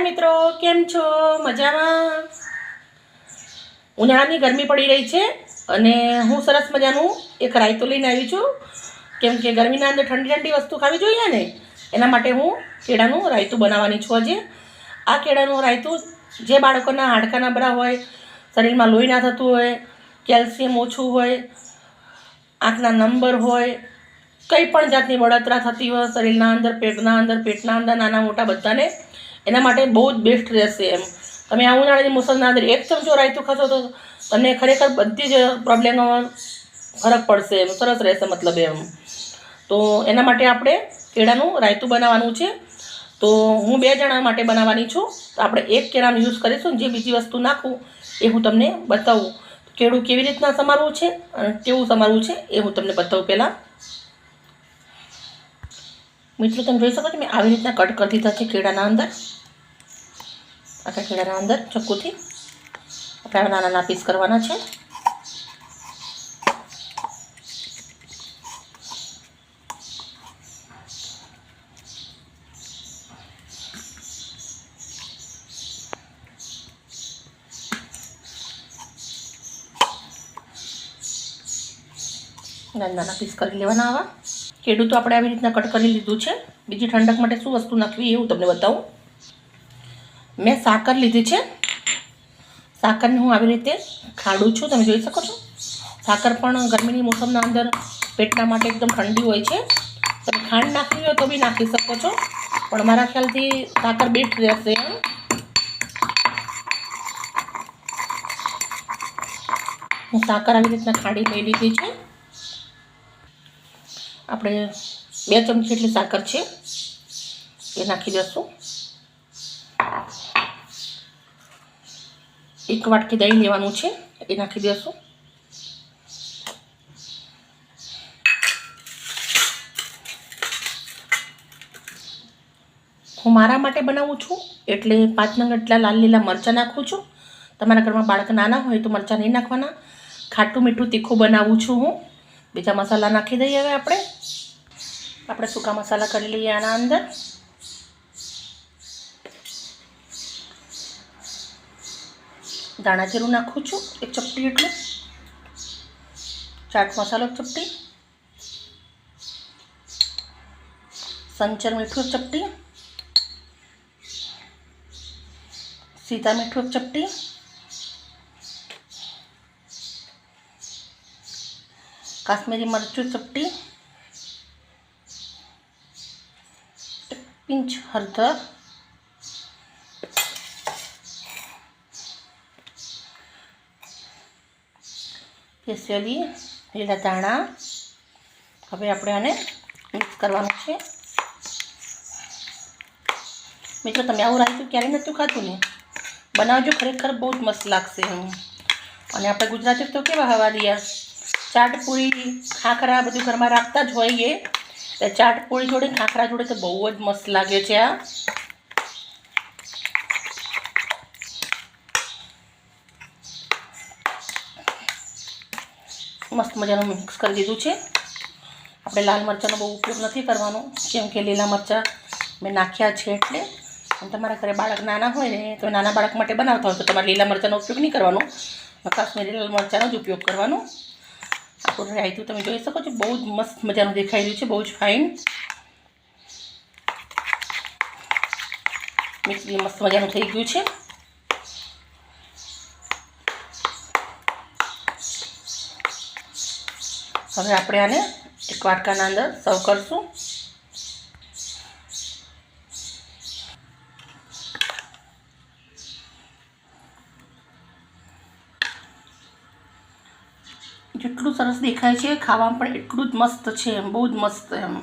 હાય મિત્રો, કેમ છો? મજામાં? ઉનાળાની ગરમી પડી રહી છે અને હું સરસ મજાનું એક રાયતું લઈને આવી છું. કેમ કે ગરમીના અંદર ઠંડી ઠંડી વસ્તુ ખાવી જોઈએ ને, એના માટે હું કેળાનું રાયતું બનાવવાની છું આજે. આ કેળાનું રાયતું જે બાળકોના હાડકા નબળા હોય, શરીરમાં લોહી ના થતું હોય, કેલ્શિયમ ઓછું હોય, આંખના નંબર હોય, કંઈ પણ જાતની બળતરા થતી હોય, શરીરના અંદર પેટના અંદર પેટના અંદર, નાના મોટા બધાને એના માટે બહુ જ બેસ્ટ રહેશે એમ. તમે આ ઉનાળાની મોસમના અંદર એક ચમચો રાયતું ખાશો તો તમને ખરેખર બધી જ પ્રોબ્લેમનો ફરક પડશે એમ. સરસ રહેશે મતલબ એમ. તો એના માટે આપણે કેળાનું રાયતું બનાવવાનું છે. તો હું બે જણા માટે બનાવવાની છું. તો આપણે એક કેળાનું યુઝ કરીશું જે બીજી વસ્તુ નાખું એ હું તમને બતાવું. કેળું કેવી રીતના સમારવું છે અને કેવું સમારવું છે એ હું તમને બતાવું પહેલાં. મિત્રો, તમે જોઈ શકો છો, મેં આવી રીતના કટ કરી દીધા છે કેળાના અંદર. આખા કેળાના અંદર, ચક્કુથી. આપણે નાના નાના પીસ કરવાના છે. નાના નાના પીસ કરી લેવાના આવા. કેળું તો આપણે આવી રીતના કટ કરી લીધું છે. બીજી ઠંડક માટે શું વસ્તુ નાખવી એ હું તમને બતાવું. મેં સાકર લીધી છે. સાકરને હું આવી રીતે ખાડું છું. તમે જોઈ શકો છો. સાકર પણ ગરમીની મોસમના અંદર પેટના માટે એકદમ ઠંડી હોય છે. તમે ખાંડ નાખવી હોય તો બી નાખી શકો છો. પણ મારા ખ્યાલથી સાકર બેસ્ટ રહેશે એમ. હું સાકર આવી રીતના ખાડી લઈ લીધી છે. આપણે બે ચમચી એટલી સાકર છે, એ નાખી દઈશું. એક વાટકી દહીં લેવાનું છે, એ નાખી દઈશું. હું મારા માટે બનાવું છું, એટલે પાંચ નંગ એટલા લાલ લીલા મરચાં નાખું છું. તમારા ઘરમાં બાળક નાના હોય તો મરચાં નહીં નાખવાના. ખાટું મીઠું તીખું બનાવું છું હું. બીજા મસાલા નાખી દઈએ હવે આપણે. આપણે સૂકા મસાલા કરી લઈએ આના અંદર. દાણા જીરું નાખું છું, એક ચપટી એટલું. ચાટ મસાલો ચપટી. સંચર મીઠું ચપટી. સીતા મીઠું ચપટી. કાશ્મીરી મરચું ચપટી એક પિંચ હળદર સ્પેશિયલી લીલા ધાણા હવે આપણે આને મિક્સ કરવાનું છે મિત્રો તમે આવું રાખ્યું ક્યારેય નહોતું ખાતું ને બનાવજો ખરેખર બહુ જ મસ્ત લાગશે એમ અને આપણે ગુજરાતી તો કેવા હવા દિયા ચાટ પૂરી ખાખરા બધું ઘરમાં રાખતા જ હોઈએ. એટલે ચાટપુરી જોડે ખાખરા જોડે તો બહુ જ મસ્ત લાગે છે આ મસ્ત મજાનું મિક્સ કરી દીધું છે. આપણે લાલ મરચાંનો બહુ ઉપયોગ નથી કરવાનો, કેમ કે લીલા મરચાં મેં નાખ્યા છે એટલે. તમારા ઘરે બાળક નાના હોય ને, તો નાના બાળક માટે બનાવતા હોય, તો તમારે લીલા મરચાંનો ઉપયોગ નહીં કરવાનો. કાશ્મીરી લાલ મરચાંનો જ ઉપયોગ કરવાનો. આપણું રાયતું તમે જોઈ શકો છો. બહુ જ મસ્ત મજાનું દેખાઈ રહ્યું છે. બહુ જ ફાઇન. મિક્સ મસ્ત મજાનું થઈ ગયું છે. હવે આપણે આને એક વાટકાના અંદર સર્વ કરશું. જેટલું સરસ દેખાય છે, ખાવામાં પણ એટલું જ મસ્ત છે એમ, બહુ જ મસ્ત એમ.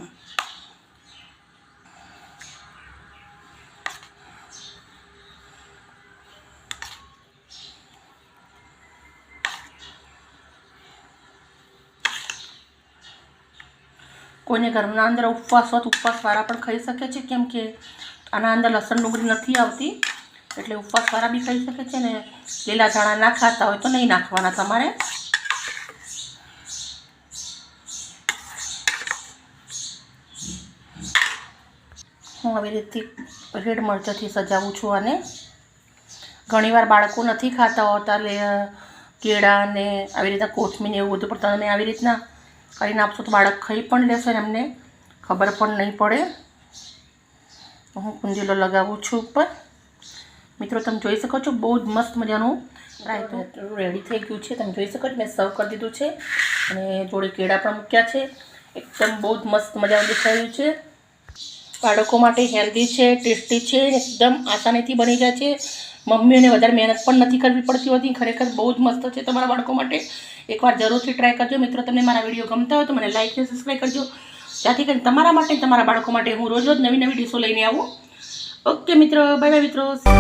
કોઈને ઘરના અંદર ઉપવાસ હોત, ઉપવાસવાળા પણ ખાઈ શકે છે, કેમ કે આના અંદર લસણ ડુંગળી નથી આવતી, એટલે ઉપવાસવાળા બી ખાઈ શકે છે ને, લીલા ધાણા ના ખાતા હોય તો નહીં નાખવાના તમારે. હું આવી રીતથી રેડ મરચાંથી સજાવું છું અને ઘણીવાર બાળકો નથી ખાતા હોતા, લે કેળા ને આવી રીતના કોથમીર એવું બધું, પણ તમે આવી રીતના કરીને આપશો તો બાળક ખાઈ પણ લેશે ને એમને ખબર પણ નહીં પડે. હું કુંદીલો લગાવું છું ઉપર મિત્રો, તમે જોઈ શકો છો, બહુ જ મસ્ત મજાનું રાયતું. રેડી થઈ ગયું છે, તમે જોઈ શકો છો, મેં સર્વ કરી દીધું છે. અને જોડે કેળા પણ મૂક્યા છે. એકદમ બહુ જ મસ્ત મજાનું દેખાયું છે. બાળકો માટે હેલ્ધી છે, ટેસ્ટી છે, એકદમ આસાનીથી બની જાય છે. મમ્મીઓને વધારે મહેનત પણ નથી કરવી પડતી હોતી. ખરેખર બહુ જ મસ્ત છે તમારા બાળકો માટે. એકવાર જરૂરથી ટ્રાય કરજો. મિત્રો, તમને મારા વીડિયો ગમતા હોય તો મને લાઈક અને સબસ્ક્રાઈબ કરજો. જેથી કરીને તમારા માટે તમારા બાળકો માટે હું રોજ રોજ નવી નવી ડીશો લઈને આવું. ઓકે મિત્રો. બાય બાય મિત્રો.